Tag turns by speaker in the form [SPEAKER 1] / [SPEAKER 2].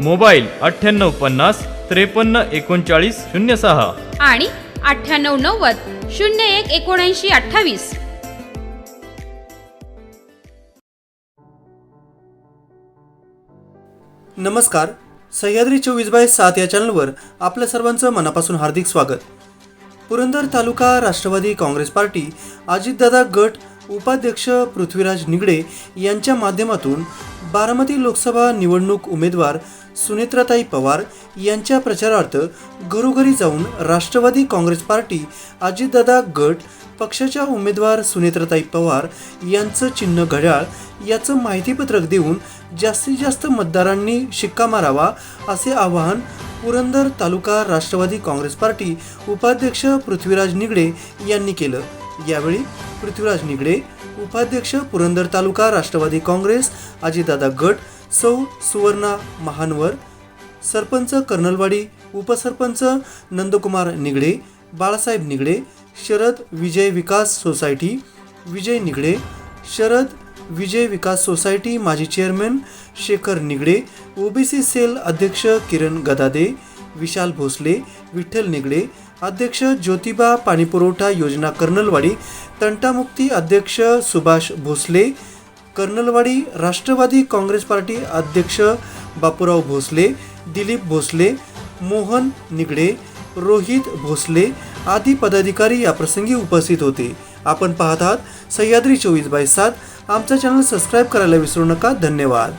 [SPEAKER 1] Mobile अठ्ठ्याण्णव पन्नास त्रेपन्न एकोणचाळीस शून्य सहा.
[SPEAKER 2] आणि अठ्ठ्याण्णव नव्वद शून्य एक एकोणऐंशी अठ्ठावीस.
[SPEAKER 3] नमस्कार. सह्याद्री चोवीस बाय सात या चॅनलवर आपल्या सर्वांचं मनापासून हार्दिक स्वागत. पुरंदर तालुका राष्ट्रवादी काँग्रेस पार्टी अजितदादा गट उपाध्यक्ष पृथ्वीराज निगडे यांच्या माध्यमातून बारामती लोकसभा निवडणूक उमेदवार सुनेत्राताई पवार यांच्या प्रचारार्थ घरोघरी जाऊन राष्ट्रवादी काँग्रेस पार्टी अजितदादा गट पक्षाच्या उमेदवार सुनेत्राताई पवार यांचं चिन्ह घड्याळ याचं माहितीपत्रक देऊन जास्तीत जास्त मतदारांनी शिक्का मारावा असे आवाहन पुरंदर तालुका राष्ट्रवादी काँग्रेस पार्टी उपाध्यक्ष पृथ्वीराज निगडे यांनी केलं. यावेळी पृथ्वीराज निगडे उपाध्यक्ष पुरंदर तालुका राष्ट्रवादी काँग्रेस अजितदादा गट सौ सुवर्णा महानवर सरपंच कर्नलवाडी उपसरपंच नंदकुमार निगडे बाळासाहेब निगडे शरद विजय विकास सोसायटी विजय निगडे शरद विजय विकास सोसायटी माजी chairman Shekhar Nigade OBC cell अध्यक्ष किरण गदादे विशाल भोसले विठ्ठल निगडे अध्यक्ष ज्योतिबा पाणीपुरवठा योजना कर्नलवाडी तंटामुक्ती अध्यक्ष सुभाष भोसले कर्नलवाडी राष्ट्रवादी काँग्रेस पार्टी अध्यक्ष बापूराव भोसले दिलीप भोसले मोहन निगडे रोहित भोसले आदी पदाधिकारी याप्रसंगी उपस्थित होते. आपण पाहत आहात सह्याद्री चोवीस बाय सात. आमचा चॅनल सबस्क्राईब करायला विसरू नका. धन्यवाद.